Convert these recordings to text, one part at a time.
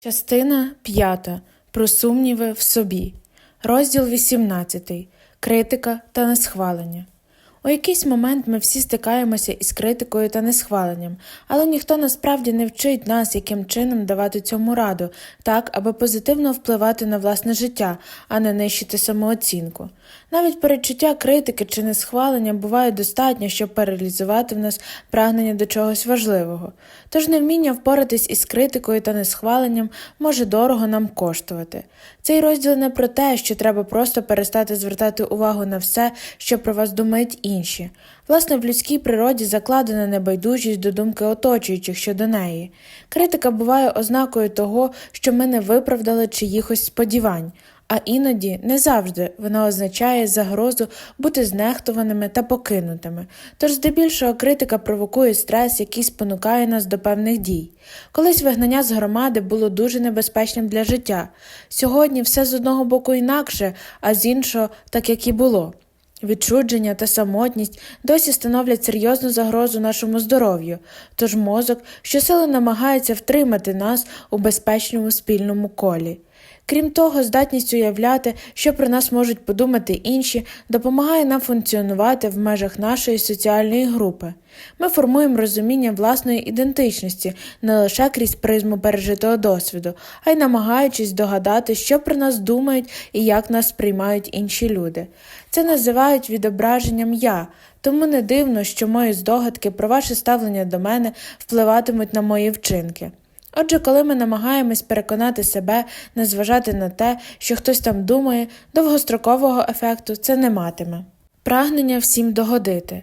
Частина 5. Про сумніви в собі. Розділ 18. Критика та несхвалення. У якийсь момент ми всі стикаємося із критикою та несхваленням, але ніхто насправді не вчить нас, яким чином давати цьому раду, так, аби позитивно впливати на власне життя, а не нищити самооцінку. Навіть перечуття критики чи несхвалення буває достатньо, щоб паралізувати в нас прагнення до чогось важливого. Тож невміння впоратись із критикою та несхваленням може дорого нам коштувати. Цей розділ не про те, що треба просто перестати звертати увагу на все, що про вас думають інші. Власне, в людській природі закладена небайдужість до думки оточуючих щодо неї. Критика буває ознакою того, що ми не виправдали чиїхось сподівань. А іноді не завжди вона означає загрозу бути знехтуваними та покинутими. Тож здебільшого критика провокує стрес, який спонукає нас до певних дій. Колись вигнання з громади було дуже небезпечним для життя. Сьогодні все з одного боку інакше, а з іншого так як і було. Відчудження та самотність досі становлять серйозну загрозу нашому здоров'ю, тож мозок щосили намагається втримати нас у безпечному спільному колі. Крім того, здатність уявляти, що про нас можуть подумати інші, допомагає нам функціонувати в межах нашої соціальної групи. Ми формуємо розуміння власної ідентичності не лише крізь призму пережитого досвіду, а й намагаючись догадати, що про нас думають і як нас сприймають інші люди. Це називають відображенням я, тому не дивно, що мої здогадки про ваше ставлення до мене впливатимуть на мої вчинки. Отже, коли ми намагаємось переконати себе не зважати на те, що хтось там думає, довгострокового ефекту це не матиме. Прагнення всім догодити.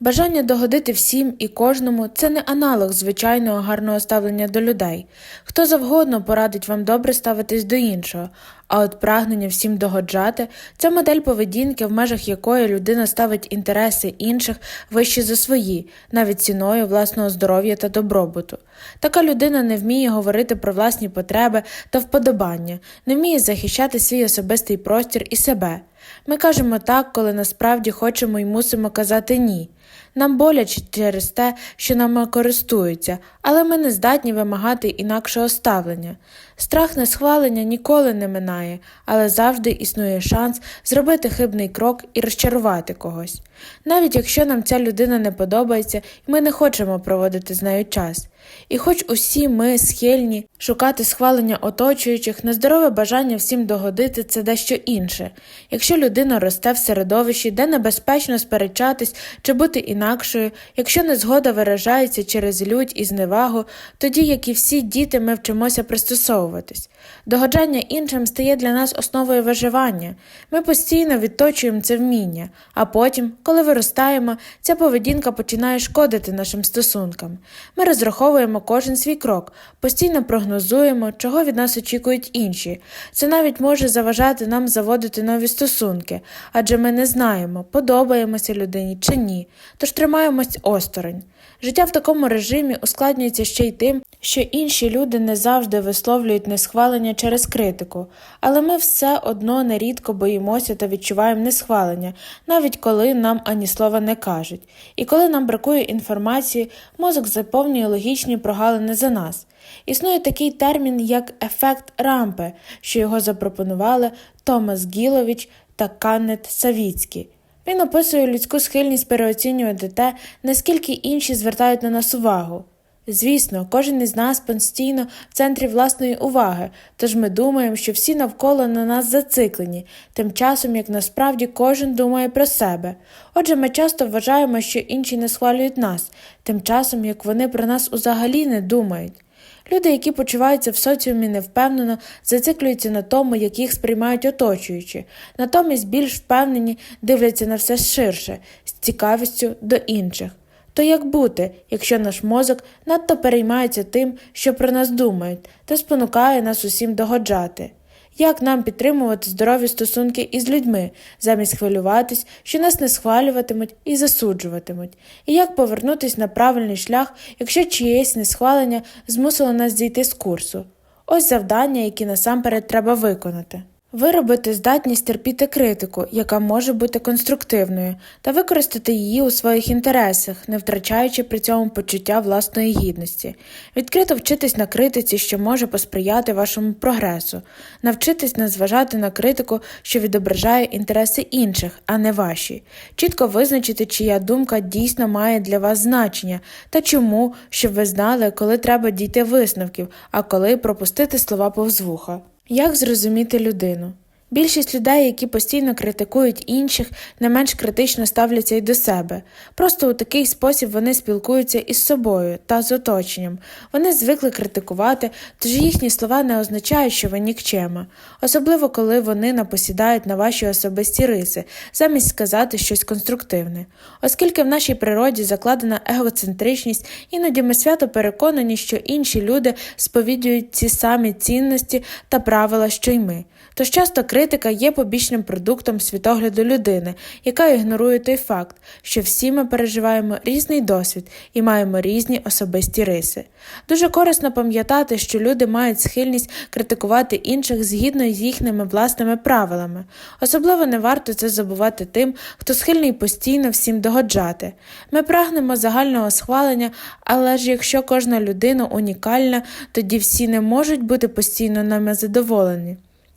Бажання догодити всім і кожному це не аналог звичайного гарного ставлення до людей. Хто завгодно порадить вам добре ставитись до іншого, а от прагнення всім догоджати це модель поведінки, в межах якої людина ставить інтереси інших вище за свої, навіть ціною власного здоров'я та добробуту. Така людина не вміє говорити про власні потреби та вподобання, не вміє захищати свій особистий простір і себе. Ми кажемо так, коли насправді хочемо і мусимо казати ні. Нам боляче через те, що нами користуються, але ми не здатні вимагати інакшого ставлення. Страх несхвалення ніколи не минає, але завжди існує шанс зробити хибний крок і розчарувати когось. Навіть якщо нам ця людина не подобається, і ми не хочемо проводити з нею час. І хоч усі ми схильні шукати схвалення оточуючих, нездорове бажання всім догодити це дещо інше. Якщо людина росте в середовищі, де небезпечно сперечатись чи бути інакшою, якщо незгода виражається через лють і зневагу, тоді, як і всі діти, ми вчимося пристосовуватись. Догоджання іншим стає для нас основою виживання. Ми постійно відточуємо це вміння, а потім, коли виростаємо, ця поведінка починає шкодити нашим стосункам. Ми розраховуємо кожен свій крок, постійно прогнозуємо, чого від нас очікують інші. Це навіть може заважати нам заводити нові стосунки, адже ми не знаємо, подобаємося людині чи ні, тож тримаємось осторонь. Життя в такому режимі ускладнюється ще й тим, що інші люди не завжди висловлюють несхвалення через критику, але ми все одно нерідко боїмося та відчуваємо несхвалення, навіть коли нам ані слова не кажуть. І коли нам бракує інформації, мозок заповнює логічні прогалини за нас. Існує такий термін, як ефект рампи, що його запропонували Томас Гілович та Каннет Савіцький. Він описує людську схильність переоцінювати те, наскільки інші звертають на нас увагу. Звісно, кожен із нас постійно в центрі власної уваги, тож ми думаємо, що всі навколо на нас зациклені, тим часом як насправді кожен думає про себе. Отже, ми часто вважаємо, що інші не схвалюють нас, тим часом як вони про нас взагалі не думають. Люди, які почуваються в соціумі невпевнено, зациклюються на тому, як їх сприймають оточуючі, натомість більш впевнені дивляться на все ширше, з цікавістю до інших. То як бути, якщо наш мозок надто переймається тим, що про нас думають, та спонукає нас усім догоджати? Як нам підтримувати здорові стосунки із людьми, замість хвилюватись, що нас не схвалюватимуть і засуджуватимуть? І як повернутися на правильний шлях, якщо чиєсь несхвалення змусило нас зійти з курсу? Ось завдання, які насамперед треба виконати. Виробити здатність терпіти критику, яка може бути конструктивною, та використати її у своїх інтересах, не втрачаючи при цьому почуття власної гідності, відкрито вчитись на критиці, що може посприяти вашому прогресу, навчитись не зважати на критику, що відображає інтереси інших, а не ваші, чітко визначити, чия думка дійсно має для вас значення, та чому, щоб ви знали, коли треба дійти висновків, а коли пропустити слова повз вуха. Як зрозуміти людину? Більшість людей, які постійно критикують інших, не менш критично ставляться й до себе. Просто у такий спосіб вони спілкуються із собою та з оточенням. Вони звикли критикувати, тож їхні слова не означають, що ви нікчема, особливо коли вони напосідають на ваші особисті риси, замість сказати щось конструктивне. Оскільки в нашій природі закладена егоцентричність, іноді ми свято переконані, що інші люди сповідують ці самі цінності та правила, що й ми. Тож часто критика є побічним продуктом світогляду людини, яка ігнорує той факт, що всі ми переживаємо різний досвід і маємо різні особисті риси. Дуже корисно пам'ятати, що люди мають схильність критикувати інших згідно з їхніми власними правилами. Особливо не варто це забувати тим, хто схильний постійно всім догоджати. Ми прагнемо загального схвалення, але ж якщо кожна людина унікальна, тоді всі не можуть бути постійно нами задоволені.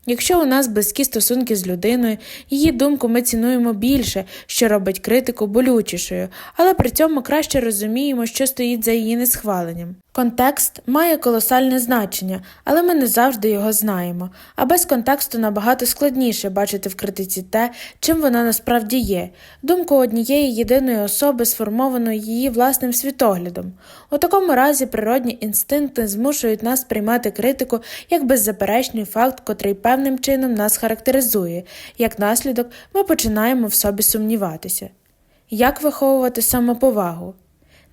Якщо у нас близькі стосунки з людиною, її думку ми цінуємо більше, що робить критику болючішою, але при цьому краще розуміємо, що стоїть за її несхваленням. Контекст має колосальне значення, але ми не завжди його знаємо, а без контексту набагато складніше бачити в критиці те, чим вона насправді є, думку однієї єдиної особи, сформованої її власним світоглядом. У такому разі природні інстинкти змушують нас приймати критику як беззаперечний факт, котрий певним чином нас характеризує, як наслідок ми починаємо в собі сумніватися. Як виховувати самоповагу?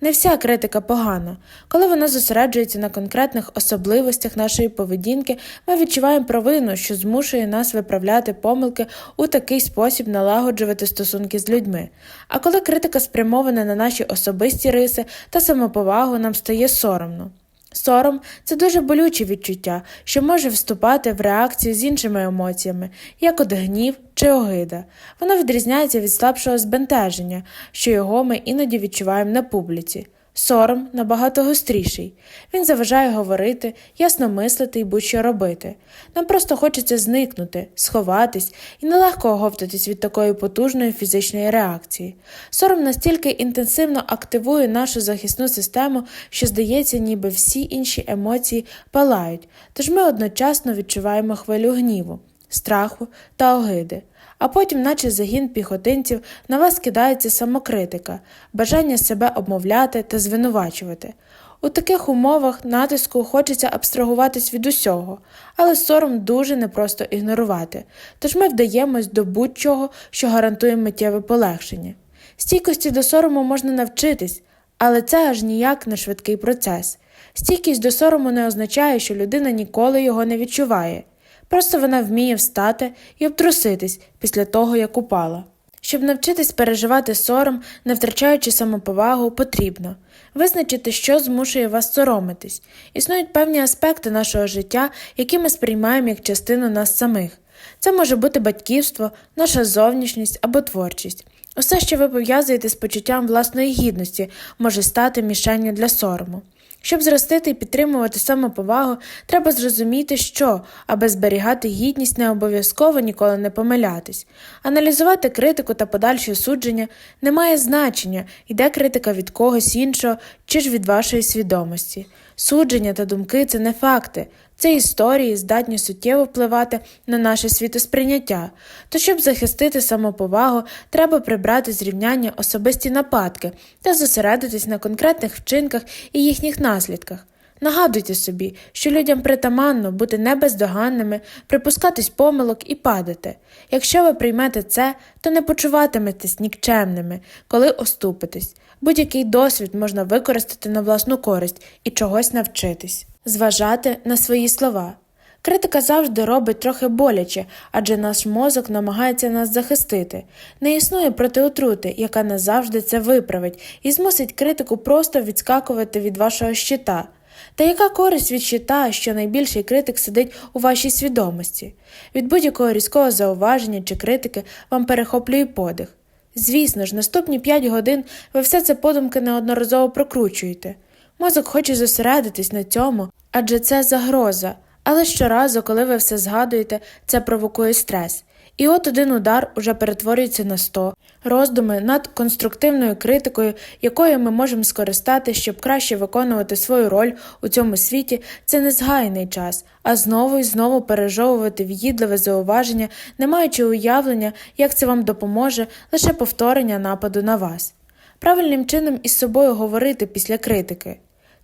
Не вся критика погана. Коли вона зосереджується на конкретних особливостях нашої поведінки, ми відчуваємо провину, що змушує нас виправляти помилки у такий спосіб налагоджувати стосунки з людьми. А коли критика спрямована на наші особисті риси та самоповагу, нам стає соромно. Сором це дуже болюче відчуття, що може вступати в реакцію з іншими емоціями, як от гнів чи огида. Воно відрізняється від слабшого збентеження, що його ми іноді відчуваємо на публіці. Сором набагато гостріший. Він заважає говорити, ясно мислити і будь-що робити. Нам просто хочеться зникнути, сховатись і нелегко оговтатись від такої потужної фізичної реакції. Сором настільки інтенсивно активує нашу захисну систему, що здається, ніби всі інші емоції палають, тож ми одночасно відчуваємо хвилю гніву, страху та огиди а потім, наче загін піхотинців, на вас кидається самокритика, бажання себе обмовляти та звинувачувати. У таких умовах натиску хочеться абстрагуватись від усього, але сором дуже непросто ігнорувати, тож ми вдаємось до будь-чого, що гарантує миттєве полегшення. Стійкості до сорому можна навчитись, але це аж ніяк не швидкий процес. Стійкість до сорому не означає, що людина ніколи його не відчуває. Просто вона вміє встати і обтруситись після того, як упала. Щоб навчитись переживати сором, не втрачаючи самоповагу, потрібно визначити, що змушує вас соромитись. Існують певні аспекти нашого життя, які ми сприймаємо як частину нас самих. Це може бути батьківство, наша зовнішність або творчість. Усе, що ви пов'язуєте з почуттям власної гідності, може стати мішенню для сорому. Щоб зростити і підтримувати самоповагу, треба зрозуміти, що, аби зберігати гідність, не обов'язково ніколи не помилятись. Аналізувати критику та подальші судження не має значення, йде критика від когось іншого чи ж від вашої свідомості. Судження та думки це не факти, це історії здатні суттєво впливати на наше світосприйняття. То, щоб захистити самоповагу, треба прибрати зрівняння особисті нападки та зосередитись на конкретних вчинках і їхніх наслідках. Нагадуйте собі, що людям притаманно бути небездоганними, припускатись помилок і падати. Якщо ви приймете це, то не почуватиметесь нікчемними, коли оступитесь. Будь-який досвід можна використати на власну користь і чогось навчитись, зважати на свої слова. Критика завжди робить трохи боляче, адже наш мозок намагається нас захистити. Не існує протиотрути, яка назавжди це виправить, і змусить критику просто відскакувати від вашого щита. Та яка користь від щита, що найбільший критик сидить у вашій свідомості? Від будь-якого різкого зауваження чи критики вам перехоплює подих. Звісно ж, наступні 5 годин ви все це подумки неодноразово прокручуєте. Мозок хоче зосередитись на цьому, адже це загроза. Але щоразу, коли ви все згадуєте, це провокує стрес. І от один удар уже перетворюється на 100. Роздуми над конструктивною критикою, якою ми можемо скористати, щоб краще виконувати свою роль у цьому світі, це не згайний час, а знову і знову пережовувати в'їдливе зауваження, не маючи уявлення, як це вам допоможе лише повторення нападу на вас. Правильним чином із собою говорити після критики.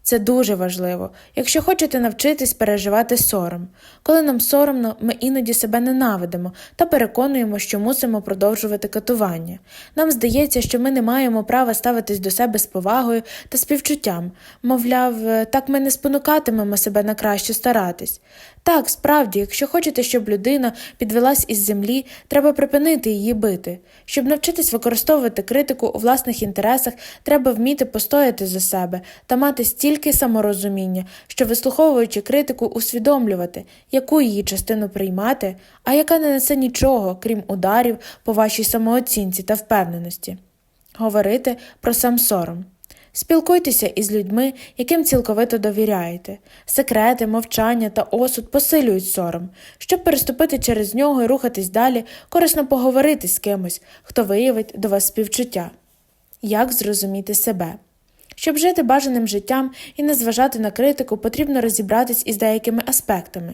Це дуже важливо, якщо хочете навчитись переживати сором. Коли нам соромно, ми іноді себе ненавидимо та переконуємо, що мусимо продовжувати катування. Нам здається, що ми не маємо права ставитись до себе з повагою та співчуттям. Мовляв, е, так ми не спонукатимемо себе на краще старатись. Так, справді, якщо хочете, щоб людина підвелась із землі, треба припинити її бити. Щоб навчитись використовувати критику у власних інтересах, треба вміти постояти за себе та мати стільки саморозуміння, що, вислуховуючи критику, усвідомлювати, яку її частину приймати, а яка не несе нічого, крім ударів по вашій самооцінці та впевненості. Говорити про сам сором. Спілкуйтеся із людьми, яким цілковито довіряєте. Секрети, мовчання та осуд посилюють сором. Щоб переступити через нього і рухатись далі, корисно поговорити з кимось, хто виявить до вас співчуття. Як зрозуміти себе? Щоб жити бажаним життям і не зважати на критику, потрібно розібратись із деякими аспектами,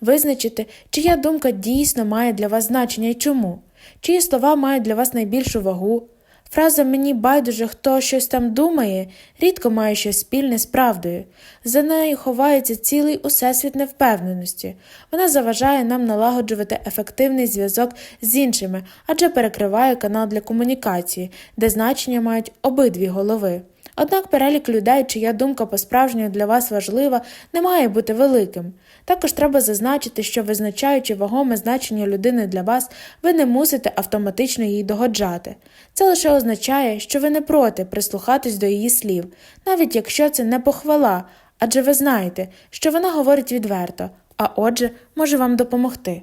визначити, чия думка дійсно має для вас значення і чому, чиї слова мають для вас найбільшу вагу. Фраза мені байдуже, хто щось там думає, рідко має щось спільне з правдою. За нею ховається цілий усесвіт невпевненості. Вона заважає нам налагоджувати ефективний зв'язок з іншими, адже перекриває канал для комунікації, де значення мають обидві голови. Однак перелік людей, чия думка по-справжньому для вас важлива, не має бути великим. Також треба зазначити, що визначаючи вагоме значення людини для вас, ви не мусите автоматично їй догоджати. Це лише означає, що ви не проти прислухатись до її слів, навіть якщо це не похвала, адже ви знаєте, що вона говорить відверто, а отже, може вам допомогти.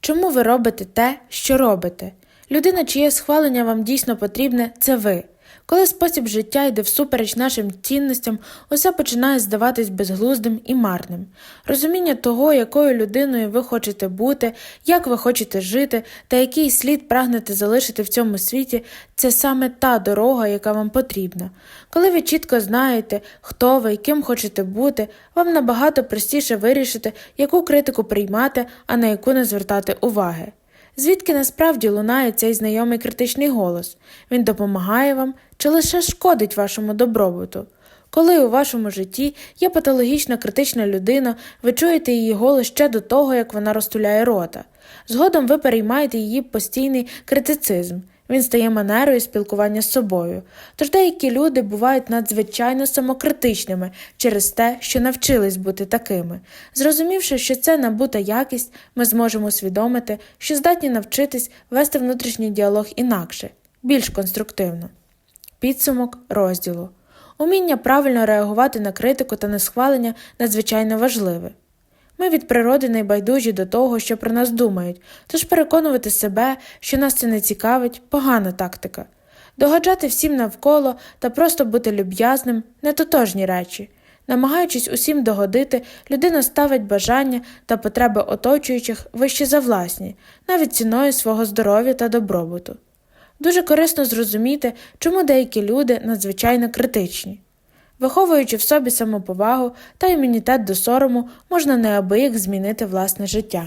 Чому ви робите те, що робите? Людина, чиє схвалення вам дійсно потрібне, це ви. Коли спосіб життя йде всупереч нашим цінностям, усе починає здаватись безглуздим і марним. Розуміння того, якою людиною ви хочете бути, як ви хочете жити та який слід прагнете залишити в цьому світі, це саме та дорога, яка вам потрібна. Коли ви чітко знаєте, хто ви і ким хочете бути, вам набагато простіше вирішити, яку критику приймати, а на яку не звертати уваги. Звідки насправді лунає цей знайомий критичний голос? Він допомагає вам чи лише шкодить вашому добробуту? Коли у вашому житті є патологічна критична людина, ви чуєте її голос ще до того, як вона розтуляє рота. Згодом ви переймаєте її постійний критицизм. Він стає манерою спілкування з собою. Тож деякі люди бувають надзвичайно самокритичними через те, що навчились бути такими. Зрозумівши, що це набута якість, ми зможемо усвідомити, що здатні навчитись вести внутрішній діалог інакше, більш конструктивно. Підсумок розділу. Уміння правильно реагувати на критику та на схвалення надзвичайно важливе. Ми від природи найбайдужі до того, що про нас думають, тож переконувати себе, що нас це не цікавить, погана тактика. Догоджати всім навколо та просто бути люб'язним нетотожні речі. Намагаючись усім догодити, людина ставить бажання та потреби оточуючих вище за власні, навіть ціною свого здоров'я та добробуту. Дуже корисно зрозуміти, чому деякі люди надзвичайно критичні. Виховуючи в собі самоповагу та імунітет до сорому, можна неабияк змінити власне життя.